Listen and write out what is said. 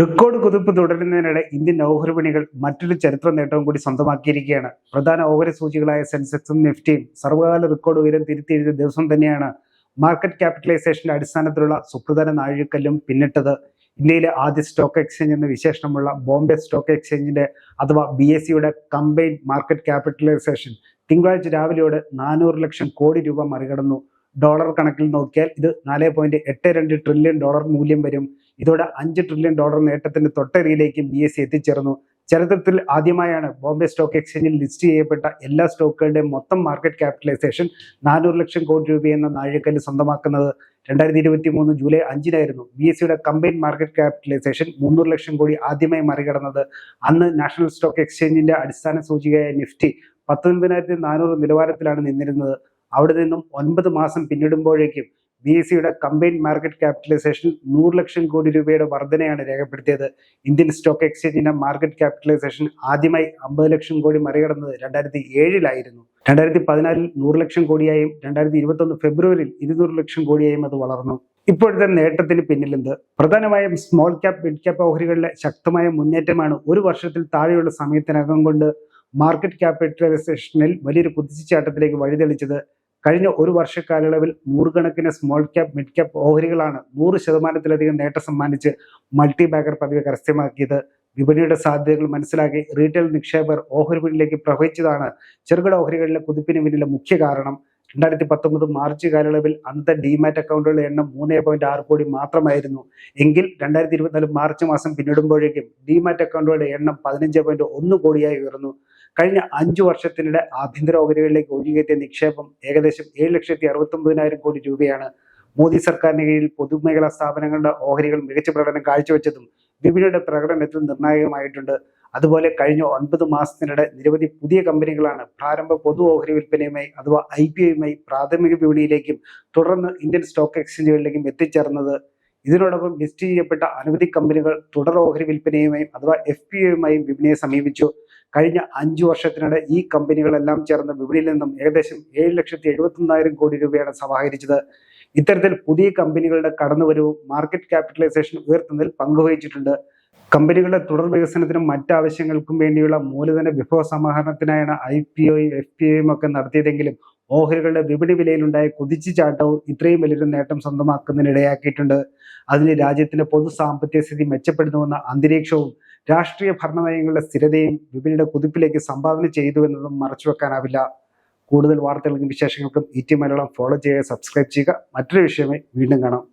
Record കുതിപ്പ് തുടരുന്നതിനിടെ Indian ഓഹരി വിപണികൾ മറ്റൊരു ചരിത്ര നേട്ടവും കൂടി സ്വന്തമാക്കിയിരിക്കുകയാണ്. പ്രധാന ഓഹരി സൂചികളായ സെൻസെക്സും നിഫ്റ്റിയും സർവകാല റെക്കോർഡ് ഉയരം തിരുത്തിയെഴുതിയ ദിവസം തന്നെയാണ് മാർക്കറ്റ് ക്യാപിറ്റലൈസേഷന്റെ അടിസ്ഥാനത്തിലുള്ള സുപ്രധാന നാഴികക്കല്ലും പിന്നിട്ടത്. ഇന്ത്യയിലെ ആദ്യ സ്റ്റോക്ക് എക്സ്ചേഞ്ച് എന്ന വിശേഷണമുള്ള ബോംബെ സ്റ്റോക്ക് എക്സ്ചേഞ്ചിന്റെ അഥവാ ബി എസ് സിയുടെ കമ്പൈൻഡ് മാർക്കറ്റ് ക്യാപിറ്റലൈസേഷൻ തിങ്കളാഴ്ച രാവിലെയോടെ നാനൂറ് ലക്ഷം കോടി രൂപ മറികടന്നു. ഡോളർ കണക്കിൽ നോക്കിയാൽ ഇത് നാല് പോയിന്റ് എട്ട് രണ്ട് ട്രില്യൺ ഡോളർ മൂല്യം വരും. ഇതോടെ അഞ്ച് ട്രില്യൺ ഡോളർ നേട്ടത്തിന്റെ തൊട്ടരിയിലേക്ക് ബി എസ് സി എത്തിച്ചേർന്നു. ചരിത്രത്തിൽ ആദ്യമായാണ് ബോംബെ സ്റ്റോക്ക് എക്സ്ചേഞ്ചിൽ ലിസ്റ്റ് ചെയ്യപ്പെട്ട എല്ലാ സ്റ്റോക്കുകളുടെയും മൊത്തം മാർക്കറ്റ് ക്യാപിറ്റലൈസേഷൻ നാനൂറ് ലക്ഷം കോടി രൂപയെന്ന നാഴികക്കല്ല് സ്വന്തമാക്കുന്നത്. രണ്ടായിരത്തി ഇരുപത്തി മൂന്ന് ജൂലൈ അഞ്ചിനായിരുന്നു ബി എസ് സിയുടെ കമ്പൈൻഡ് മാർക്കറ്റ് ക്യാപിറ്റലൈസേഷൻ മുന്നൂറ് ലക്ഷം കോടി ആദ്യമായി മറികടന്നത്. അന്ന് നാഷണൽ സ്റ്റോക്ക് എക്സ്ചേഞ്ചിന്റെ അടിസ്ഥാന സൂചികയായ നിഫ്റ്റി പത്തൊൻപതിനായിരത്തി നാനൂറ് നിലവാരത്തിലാണ് നിന്നിരുന്നത്. അവിടെ നിന്നും ഒൻപത് മാസം പിന്നിടുമ്പോഴേക്കും ബി എസ് സിയുടെ കമ്പൈൻഡ് മാർക്കറ്റ് ക്യാപിറ്റലൈസേഷൻ നൂറ് ലക്ഷം കോടി രൂപയുടെ വർധനയാണ് രേഖപ്പെടുത്തിയത്. ഇന്ത്യൻ സ്റ്റോക്ക് എക്സ്ചേഞ്ചിന്റെ മാർക്കറ്റ് ക്യാപിറ്റലൈസേഷൻ ആദ്യമായി അമ്പത് ലക്ഷം കോടി മറികടന്നത് രണ്ടായിരത്തി ഏഴിലായിരുന്നു രണ്ടായിരത്തി പതിനാലിൽ നൂറ് ലക്ഷം കോടിയായും രണ്ടായിരത്തി ഇരുപത്തൊന്ന് ഫെബ്രുവരിയിൽ ഇരുന്നൂറ് ലക്ഷം കോടിയായും അത് വളർന്നു. ഇപ്പോഴത്തെ നേട്ടത്തിന് പിന്നിലെന്ത്? പ്രധാനമായും സ്മോൾ ക്യാപ് മിഡ് ക്യാപ് ഓഹരികളിലെ ശക്തമായ മുന്നേറ്റമാണ് ഒരു വർഷത്തിൽ താഴെയുള്ള സമയത്തിനകം കൊണ്ട് മാർക്കറ്റ് ക്യാപിറ്റലൈസേഷനിൽ വലിയൊരു കുതിച്ചുചാട്ടത്തിലേക്ക് വഴിതെളിച്ചത്. കഴിഞ്ഞ ഒരു വർഷക്കാലയളവിൽ നൂറുകണക്കിന് സ്മോൾ ക്യാപ് മിഡ് ക്യാപ് ഓഹരികളാണ് നൂറ് ശതമാനത്തിലധികം നേട്ടം സമ്മാനിച്ച് മൾട്ടി ബാഗർ പദവി കരസ്ഥമാക്കിയത്. വിപണിയുടെ സാധ്യതകൾ മനസ്സിലാക്കി റീറ്റെയിൽ നിക്ഷേപകർ ഓഹരി വിപണിയിലേക്ക് പ്രവഹിച്ചതാണ് ചെറുകിട ഓഹരികളിലെ കുതിപ്പിന് പിന്നിലെ മുഖ്യ കാരണം. രണ്ടായിരത്തി പത്തൊമ്പത് മാർച്ച് കാലയളവിൽ അന്നത്തെ ഡിമാറ്റ് അക്കൗണ്ടുകളുടെ എണ്ണം മൂന്ന് പോയിന്റ് ആറ് കോടി മാത്രമായിരുന്നു. എങ്കിൽ രണ്ടായിരത്തി ഇരുപത്തിനാല് മാർച്ച് മാസം പിന്നിടുമ്പോഴേക്കും ഡിമാറ്റ് അക്കൗണ്ടുകളുടെ എണ്ണം പതിനഞ്ച് പോയിന്റ് ഒന്ന് കോടിയായി ഉയർന്നു. കഴിഞ്ഞ അഞ്ചു വർഷത്തിനിടെ ആഭ്യന്തര ഓഹരികളിലേക്ക് ഒഴുകിയെത്തിയ നിക്ഷേപം ഏകദേശം ഏഴ് ലക്ഷത്തി അറുപത്തൊമ്പതിനായിരം കോടി രൂപയാണ്. മോദി സർക്കാരിന് കീഴിൽ പൊതുമേഖലാ സ്ഥാപനങ്ങളുടെ ഓഹരികൾ മികച്ച പ്രകടനം കാഴ്ചവെച്ചതും വിപണിയുടെ പ്രകടനത്തിൽ നിർണായകമായിട്ടുണ്ട്. അതുപോലെ കഴിഞ്ഞ ഒൻപത് മാസത്തിനിടെ നിരവധി പുതിയ കമ്പനികളാണ് പ്രാരംഭ പൊതു ഓഹരി വിൽപ്പനയുമായി അഥവാ ഐ പി ഒയുമായി പ്രാഥമിക വിപണിയിലേക്കും തുടർന്ന് ഇന്ത്യൻ സ്റ്റോക്ക് എക്സ്ചേഞ്ചുകളിലേക്കും എത്തിച്ചേർന്നത്. ഇതിനോടൊപ്പം ലിസ്റ്റ് ചെയ്യപ്പെട്ട അനവധി കമ്പനികൾ തുടർ ഓഹരി വിൽപ്പനയുമായും അഥവാ എഫ് പി ഒയുമായും വിപണിയെ സമീപിച്ചു. കഴിഞ്ഞ അഞ്ചു വർഷത്തിനിടെ ഈ കമ്പനികളെല്ലാം ചേർന്ന് വിപണിയിൽ നിന്നും ഏകദേശം ഏഴ് ലക്ഷത്തി എഴുപത്തി ഒന്നായിരം കോടി രൂപയാണ് സമാഹരിച്ചത്. ഇത്തരത്തിൽ പുതിയ കമ്പനികളുടെ കടന്നുവരവും മാർക്കറ്റ് ക്യാപിറ്റലൈസേഷൻ ഉയർത്തുന്നതിൽ പങ്കുവഹിച്ചിട്ടുണ്ട്. കമ്പനികളുടെ തുടർ വികസനത്തിനും മറ്റാവശ്യങ്ങൾക്കും വേണ്ടിയുള്ള മൂലധന വിഭവ സമാഹരണത്തിനായാണ് ഐ പി ഒയും എഫ് പി ഒയും ഒക്കെ നടത്തിയതെങ്കിലും ഓഹരികളുടെ വിപണി വിലയിലുണ്ടായ കുതിച്ചുചാട്ടവും ഇത്രയും വലിയൊരു നേട്ടം സ്വന്തമാക്കുന്നതിനിടയാക്കിയിട്ടുണ്ട്. അതിന് രാജ്യത്തിന്റെ പൊതു സാമ്പത്തിക സ്ഥിതി മെച്ചപ്പെടുന്നുവെന്ന അന്തരീക്ഷവും രാഷ്ട്രീയ ഭരണനയങ്ങളുടെ സ്ഥിരതയും വിപണിയുടെ കുതിപ്പിലേക്ക് സംഭാവന ചെയ്തു എന്നതും മറച്ചുവെക്കാനാവില്ല കൂടുതൽ വാർത്തകൾക്കും വിശേഷങ്ങൾക്കും ഇ ടി മലയാളം ഫോളോ ചെയ്യുക സബ്സ്ക്രൈബ് ചെയ്യുക. മറ്റൊരു വിഷയമേ വീണ്ടും കാണാം.